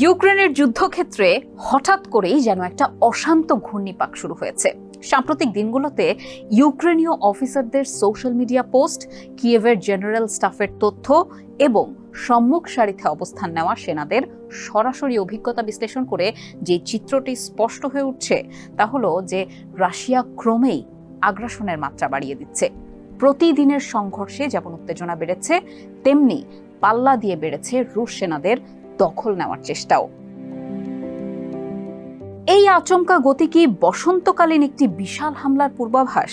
ইউক্রেনের যুদ্ধক্ষেত্রে হঠাৎ করেই যেন একটা অশান্ত ঘূর্ণিপাক শুরু হয়েছে। সাম্প্রতিক দিনগুলোতে ইউক্রেনীয় অফিসারদের সোশ্যাল মিডিয়া পোস্ট, কিয়েভের জেনারেল স্টাফের তথ্য এবং সম্মুখ সারিতে অবস্থান নেওয়া সেনাদের সরাসরি অভিজ্ঞতা বিশ্লেষণ করে যে চিত্রটি স্পষ্ট হয়ে উঠছে, তা হলো যে রাশিয়া ক্রমেই আগ্রাসনের মাত্রা বাড়িয়ে দিচ্ছে। প্রতিদিনের সংঘর্ষে যেমন উত্তেজনা বেড়েছে, তেমনি পাল্লা দিয়ে বেড়েছে রুশ সেনাদের দখল নেওয়ার চেষ্টাও। এই আচমকা গতি কি বসন্তকালীন একটি বিশাল হামলার পূর্বাভাস?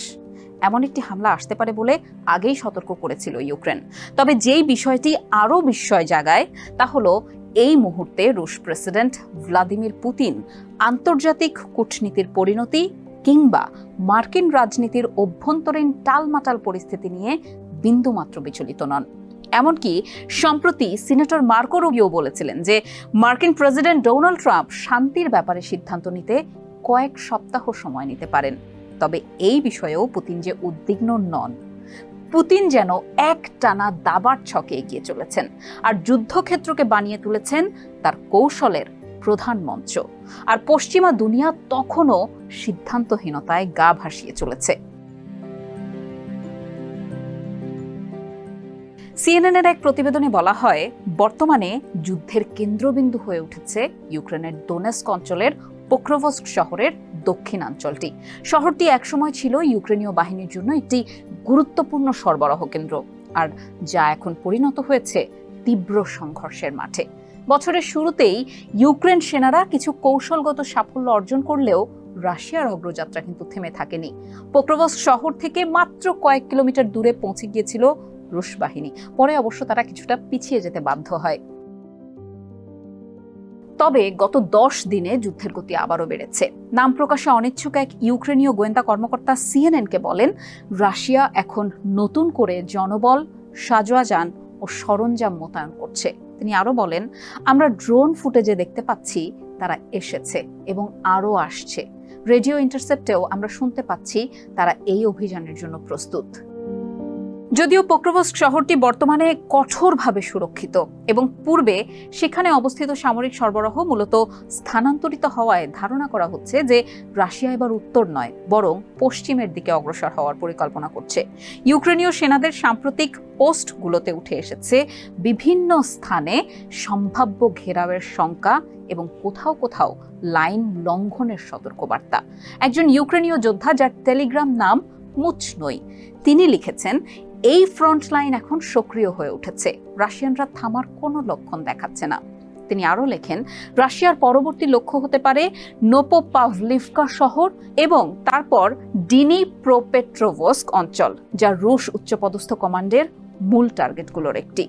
এমন একটি হামলা আসতে পারে বলে আগেই সতর্ক করেছিল ইউক্রেন। তবে যেই বিষয়টি আরও বিস্ময় জাগায়, তা হলো এই মুহূর্তে রুশ প্রেসিডেন্ট ভ্লাদিমির পুতিন আন্তর্জাতিক কূটনীতির পরিণতি কিংবা মার্কিন রাজনীতির অভ্যন্তরীণ টালমাটাল পরিস্থিতি নিয়ে বিন্দুমাত্র বিচলিত নন। এমনকি সম্প্রতি সিনেটর মার্কো রুবিও বলেছিলেন যে মার্কিন প্রেসিডেন্ট ডোনাল্ড ট্রাম্প শান্তির ব্যাপারে সিদ্ধান্ত নিতে কয়েক সপ্তাহ সময় নিতে পারেন। তবে এই বিষয়েও পুতিন যে উদ্বিগ্ন নন, পুতিন যেন এক টানা দাবার ছকে এগিয়ে চলেছেন আর যুদ্ধক্ষেত্রকে বানিয়ে তুলেছেন তার কৌশলের প্রধান মঞ্চ। আর পশ্চিমা দুনিয়া তখনও সিদ্ধান্তহীনতায় গা ভাসিয়ে চলেছে। সিএনএনের এক প্রতিবেদনে বলা হয়, বর্তমানে যুদ্ধের কেন্দ্রবিন্দু হয়ে উঠেছে ইউক্রেনের দোনেস্ক অঞ্চলের পোক্রোভস্ক শহরের দক্ষিণাঞ্চলটি। শহরটি একসময় ছিল ইউক্রেনীয় বাহিনীর জন্য একটি গুরুত্বপূর্ণ সরবরাহ কেন্দ্র, আর যা এখন পরিণত হয়েছে তীব্র সংঘর্ষের মাঠে। বছরের শুরুতেই ইউক্রেন সেনারা কিছু কৌশলগত সাফল্য অর্জন করলেও রাশিয়ার অগ্রযাত্রা কিন্তু থেমে থাকেনি। পোক্রোভস্ক শহর থেকে মাত্র কয়েক কিলোমিটার দূরে পৌঁছে গিয়েছিল রুশ বাহিনী। পরে অবশ্য তারা কিছুটা পিছিয়ে যেতে বাধ্য হয়। তবে গত দশ দিনে যুদ্ধের গতি আবারও বেড়েছে। নাম প্রকাশে অনিচ্ছুক এক ইউক্রেনীয় গোয়েন্দা কর্মকর্তা সিএনএনকে বলেন, রাশিয়া এখন নতুন করে জনবল, সাজোয়াজান ও সরঞ্জাম মোতায়েন করছে। তিনি আরও বলেন, আমরা ড্রোন ফুটেজে দেখতে পাচ্ছি তারা এসেছে এবং আরও আসছে। রেডিও ইন্টারসেপ্টেও আমরা শুনতে পাচ্ছি তারা এই অভিযানের জন্য প্রস্তুত। যদিও পোক্রোভস্ক শহরটি বর্তমানে কঠোরভাবে সুরক্ষিত এবং পূর্বে সেখানে অবস্থিত সামরিক সরবরাহ মূলত স্থানান্তরিত হওয়ায় ধারণা করা হচ্ছে যে রাশিয়া এবার উত্তর নয়, বরং পশ্চিমের দিকে অগ্রসর হওয়ার পরিকল্পনা করছে। ইউক্রেনীয় সেনাদের সাম্প্রতিক পোস্টগুলোতে উঠে এসেছে বিভিন্ন স্থানে সম্ভাব্য ঘেরাওয়ের শঙ্কা এবং কোথাও কোথাও লাইন লঙ্ঘনের সতর্কবার্তা। একজন ইউক্রেনীয় যোদ্ধা যার টেলিগ্রাম নাম মুচনই, তিনি লিখেছেন এই ফ্রন্ট লাইন এখন সক্রিয় হয়ে উঠেছে। রাশিয়ানরা থামার কোনো লক্ষণ দেখাচ্ছে না। তিনি আরও লেখেন, রাশিয়ার পরবর্তী লক্ষ্য হতে পারে নোপোপাভলিভকা শহর এবং তারপর ডিনি প্রোপেট্রোভস্ক অঞ্চল, যা রুশ উচ্চপদস্থ কমান্ডের মূল টার্গেটগুলোর একটি।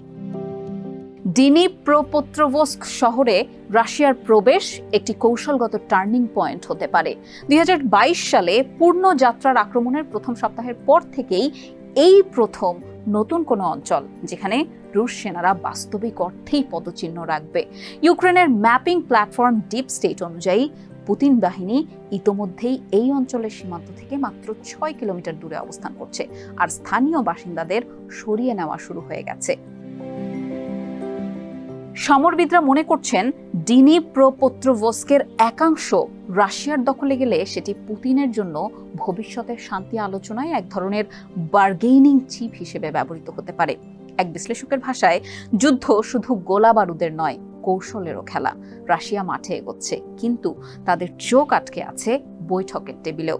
ডিনি প্রোপোত্রোভস্ক শহরে রাশিয়ার প্রবেশ একটি কৌশলগত টার্নিং পয়েন্ট হতে পারে। দুই হাজার বাইশ সালে পূর্ণ যাত্রার আক্রমণের প্রথম সপ্তাহের পর থেকেই এই প্রথম নতুন কোনো অঞ্চল যেখানে রুশ সেনারা বাস্তবিক অর্থেই পদচিহ্ন রাখবে। ইউক্রেনের ম্যাপিং প্ল্যাটফর্ম ডিপ স্টেট অনুযায়ী পুতিন বাহিনী ইতোমধ্যেই এই অঞ্চলের সীমান্ত থেকে মাত্র ছয় কিলোমিটার দূরে অবস্থান করছে। আর স্থানীয় বাসিন্দাদের সরিয়ে নেওয়া শুরু হয়ে গেছে। সমরবিদরা মনে করছেন, ডিনি প্রোপোত্রোভস্কের একাংশ রাশিয়ার দখলে গেলে সেটি পুতিনের জন্য ভবিষ্যতের শান্তি আলোচনায় এক ধরনের বার্গেইনিং চিপ হিসেবে ব্যবহৃত হতে পারে। এক বিশ্লেষকের ভাষায়, যুদ্ধ শুধু গোলা বারুদের নয়, কৌশলেরও খেলা। রাশিয়া মাঠে এগোচ্ছে, কিন্তু তাদের চোখ আটকে আছে বৈঠকের টেবিলেও।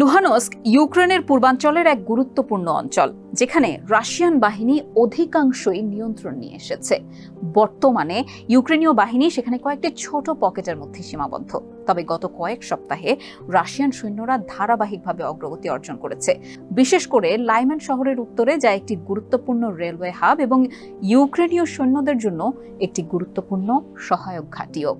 লুহানস্ক ইউক্রেনের পূর্বাঞ্চলের এক গুরুত্বপূর্ণ অঞ্চল, যেখানে রাশিয়ান বাহিনী অধিকাংশই নিয়ন্ত্রণ নিয়ে এসেছে। বর্তমানে ইউক্রেনীয় বাহিনী সেখানে কয়েকটি ছোট পকেটের মধ্যে সীমাবদ্ধ। তবে গত কয়েক সপ্তাহে রাশিয়ান সৈন্যরা ধারাবাহিকভাবে অগ্রগতি অর্জন করেছে। বিশেষ করে লাইম্যান শহরের উত্তরে যা একটি গুরুত্বপূর্ণ রেলওয়ে হাব এবং ইউক্রেনীয় সৈন্যদের জন্য একটি গুরুত্বপূর্ণ সহায়ক ঘাঁটিও।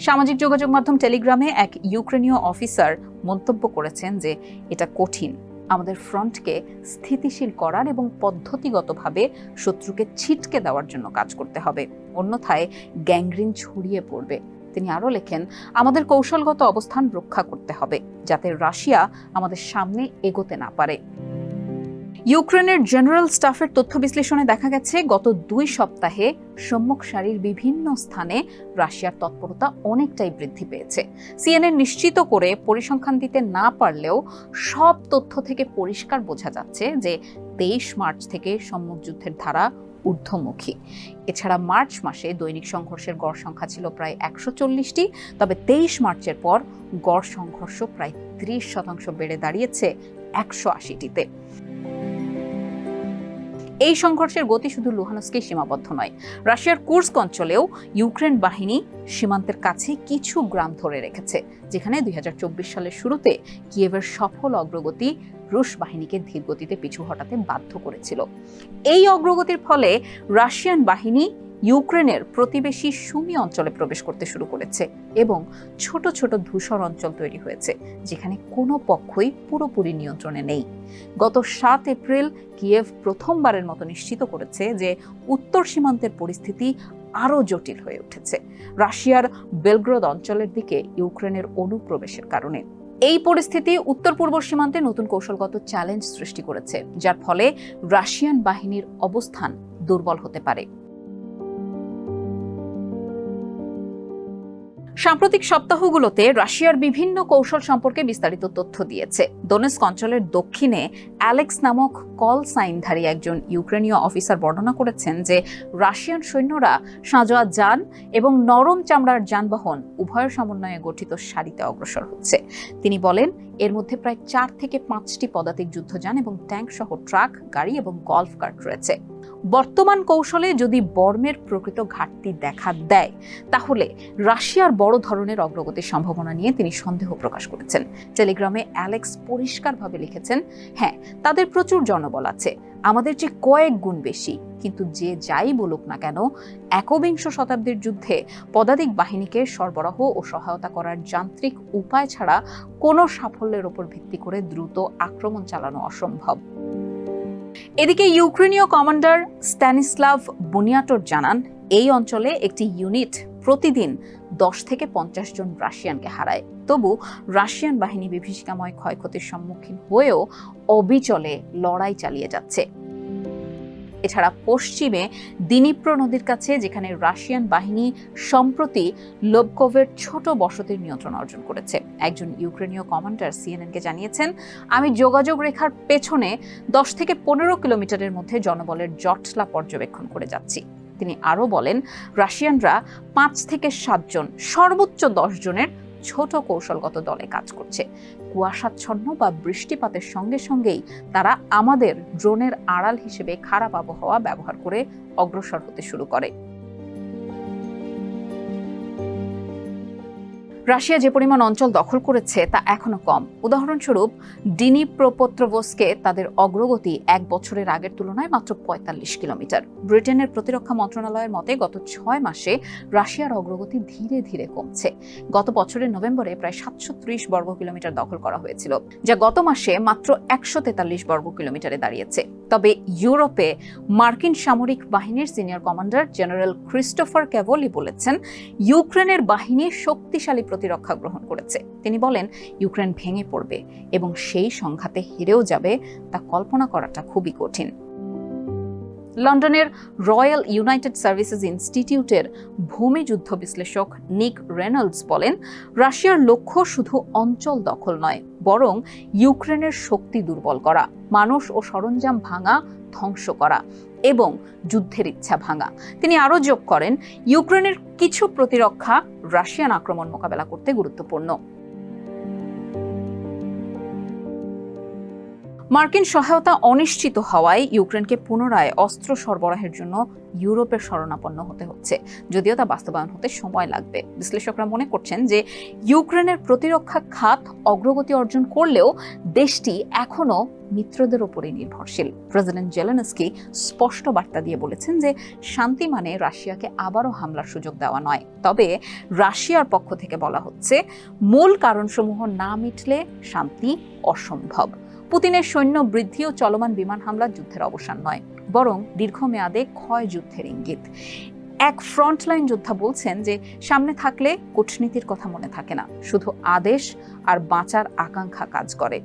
সামাজিক যোগাযোগ মাধ্যম টেলিগ্রামে এক ইউক্রেনীয় অফিসার মন্তব্য করেছেন যে এটা কঠিন। আমাদের ফ্রন্টকে স্থিতিশীল করার এবং পদ্ধতিগতভাবে শত্রুকে ছিটকে দেওয়ার জন্য কাজ করতে হবে। অন্যথায় গ্যাংগ্রিন ছড়িয়ে পড়বে। তিনি আরও লেখেন, আমাদের কৌশলগত অবস্থান রক্ষা করতে হবে যাতে রাশিয়া আমাদের সামনে এগোতে না পারে। ইউক্রেনের জেনারেল স্টাফের তথ্য বিশ্লেষণে দেখা গেছে, গত দুই সপ্তাহে সম্মুখ সারির বিভিন্ন স্থানে রাশিয়ার তৎপরতা অনেকটাই বৃদ্ধি পেয়েছে। সিএনএন নিশ্চিত করে পরিসংখ্যান দিতে না পারলেও সব তথ্য থেকে পরিষ্কার বোঝা যাচ্ছে যে তেইশ মার্চ থেকে সম্মুখ যুদ্ধের ধারা ঊর্ধ্বমুখী। এছাড়া মার্চ মাসে দৈনিক সংঘর্ষের গড় সংখ্যা ছিল প্রায় একশো চল্লিশটি, তবে তেইশ মার্চের পর গড় সংঘর্ষ প্রায় ত্রিশ শতাংশ বেড়ে দাঁড়িয়েছে একশো আশিটিতে। এই সংঘর্ষের গতি শুধু লুহানস্কে সীমাবদ্ধ নয়। রাশিয়ার কুর্স্ক অঞ্চলেও ইউক্রেন বাহিনী সীমান্তের কাছে কিছু গ্রাম ধরে রেখেছে, যেখানে দুই হাজার চব্বিশ সালের শুরুতে কিয়েভের সফল অগ্রগতি রুশ বাহিনীকে ধীর গতিতে পিছু হটাতে বাধ্য করেছিল। এই অগ্রগতির ফলে রাশিয়ান বাহিনী ইউক্রেনের প্রতিবেশী সুমি অঞ্চলে প্রবেশ করতে শুরু করেছে এবং ছোট ছোট ধূসর অঞ্চল তৈরি হয়েছে, যেখানে কোনো পক্ষই পুরোপুরি নিয়ন্ত্রণে নেই। গত সাত এপ্রিল কিয়েভ প্রথমবারের মতো নিশ্চিত করেছে যে উত্তর সীমান্তের পরিস্থিতি আরও জটিল হয়ে উঠেছে। রাশিয়ার বেলগ্রদ অঞ্চলের দিকে ইউক্রেনের অনুপ্রবেশের কারণে। এই পরিস্থিতি উত্তর পূর্ব সীমান্তে নতুন কৌশলগত চ্যালেঞ্জ সৃষ্টি করেছে, যার ফলে রাশিয়ান বাহিনীর অবস্থান দুর্বল হতে পারে। সাম্প্রতিক সপ্তাহগুলোতে রাশিয়ার বিভিন্ন কৌশল সম্পর্কে বিস্তারিত তথ্য দিয়েছে। দোনেস্ক অঞ্চলের দক্ষিণে অ্যালেক্স নামক কল সাইনধারী একজন ইউক্রেনীয় অফিসার বর্ণনা করেছেন যে, রাশিয়ান সৈন্যরা সাঁজোয়া যান এবং নরম চামড়ার যানবাহন উভয়ের সমন্বয়ে গঠিত সারিতে অগ্রসর হচ্ছে। তিনি বলেন, এর মধ্যে প্রায় চার থেকে পাঁচটি পদাতিক যুদ্ধযান এবং ট্যাঙ্ক সহ ট্রাক, গাড়ি এবং গল্ফ কার্ট রয়েছে। বর্তমান কৌশলে যদি বর্মের প্রকৃত ঘাটতি দেখা দেয়, তাহলে রাশিয়ার বড় ধরনের অগ্রগতির সম্ভাবনা নিয়ে তিনি সন্দেহ প্রকাশ করেছেন। টেলিগ্রামে অ্যালেক্স পরিষ্কারভাবে লিখেছেন হ্যাঁ তাদের প্রচুর জনবল আছে, আমাদের চেয়ে কয়েক গুণ বেশি। কিন্তু যে যাই বলুক না কেন, একবিংশ শতাব্দীর যুদ্ধে পদাতিক বাহিনীকে সরবরাহ ও সহায়তা করার যান্ত্রিক উপায় ছাড়া কোনো সাফল্যের ওপর ভিত্তি করে দ্রুত আক্রমণ চালানো অসম্ভব। এদিকে ইউক্রেনীয় কমান্ডার স্ট্যানিস্লাভ বুনিয়াটোর জানান, এই অঞ্চলে একটি ইউনিট প্রতিদিন দশ থেকে পঞ্চাশ জন রাশিয়ানকে হারায়। তবু রাশিয়ান বাহিনী বিভীষিকাময় ক্ষয়ক্ষতির সম্মুখীন হয়েও অবিচলে লড়াই চালিয়ে যাচ্ছে। এছাড়া পশ্চিমে দিনিপ্র নদীর কাছে, যেখানে রাশিয়ান বাহিনী সম্প্রতি লোবকোভের ছোট বসতির নিয়ন্ত্রণ অর্জন করেছে। একজন ইউক্রেনীয় কমান্ডার সিএনএনকে জানিয়েছেন, আমি যোগাযোগ রেখার পেছনে দশ থেকে পনেরো কিলোমিটারের মধ্যে জনবলের জটলা পর্যবেক্ষণ করে যাচ্ছি। তিনি আরও বলেন, রাশিয়ানরা পাঁচ থেকে সাতজন সর্বোচ্চ দশ জনের ছোট কৌশলগত দলে কাজ করছে। কুয়াশাচ্ছন্ন বা বৃষ্টিপাতের সঙ্গে সঙ্গেই তারা আমাদের ড্রোনের আড়াল হিসেবে খারাপ আবহাওয়া ব্যবহার করে অগ্রসর হতে শুরু করে। রাশিয়া যে পরিমাণ অঞ্চল দখল করেছে তা এখনও কম। উদাহরণস্বরূপ ডিনি প্রপত্রভোসকে তাদের অগ্রগতি এক বছরের আগের তুলনায় মাত্র পঁয়তাল্লিশ কিলোমিটার। ব্রিটেনের প্রতিরক্ষা মন্ত্রণালয়ের মতে, গত ছয় মাসে রাশিয়ার অগ্রগতি ধীরে ধীরে কমছে। গত বছরের নভেম্বরে প্রায় সাতশো ত্রিশ বর্গ কিলোমিটার দখল করা হয়েছিল, যা গত মাসে মাত্র একশো তেতাল্লিশ বর্গ কিলোমিটারে দাঁড়িয়েছে। তবে ইউরোপে মার্কিন সামরিক বাহিনীর senior commander general Christopher Cavoli বলেছেন, ইউক্রেনের বাহিনী শক্তিশালী প্রতিরক্ষা গ্রহণ করেছে। তিনি বলেন, ইউক্রেন ভেঙে পড়বে এবং সেই সংঘাতে হেরেও যাবে তা কল্পনা করাটা খুবই কঠিন। লন্ডনের রয়্যাল ইউনাইটেড সার্ভিসেস ইনস্টিটিউটের ভূমি যুদ্ধ বিশ্লেষক নিক রেনল্ডস বলেন, রাশিয়ার লক্ষ্য শুধু অঞ্চল দখল নয়, বরং ইউক্রেনের শক্তি দুর্বল করা, মানুষ ও সরঞ্জাম ভাঙা, ধ্বংস করা এবং যুদ্ধের ইচ্ছা ভাঙা। তিনি আরও যোগ করেন, ইউক্রেনের কিছু প্রতিরক্ষা রাশিয়ান আক্রমণ মোকাবেলা করতে গুরুত্বপূর্ণ। মার্কিন সহায়তা অনিশ্চিত হওয়ায় ইউক্রেনকে পুনরায় অস্ত্র সরবরাহের জন্য ইউরোপের শরণাপন্ন হতে হচ্ছে। যদিও তা বাস্তবায়ন হতে সময় লাগবে। বিশ্লেষকরা মনে করছেন যে ইউক্রেনের প্রতিরক্ষা খাত অগ্রগতি অর্জন করলেও দেশটি এখনও মিত্রদের ওপরে নির্ভরশীল। প্রেসিডেন্ট জেলেনস্কি স্পষ্ট বার্তা দিয়ে বলেছেন যে শান্তি মানে রাশিয়াকে আবারও হামলার সুযোগ দেওয়া নয়। তবে রাশিয়ার পক্ষ থেকে বলা হচ্ছে, মূল কারণসমূহ না মিটলে শান্তি অসম্ভব। পুতিনের সৈন্য বৃদ্ধি ও চলমান বিমান হামলা যুদ্ধের অবসান নয়, বরং দীর্ঘমেয়াদে ক্ষয় যুদ্ধের ইঙ্গিত। এক ফ্রন্টলাইন যোদ্ধা বলছেন যে, সামনে থাকলে কূটনীতির কথা মনে থাকে না, শুধু আদেশ আর বাঁচার আকাঙ্ক্ষা কাজ করে।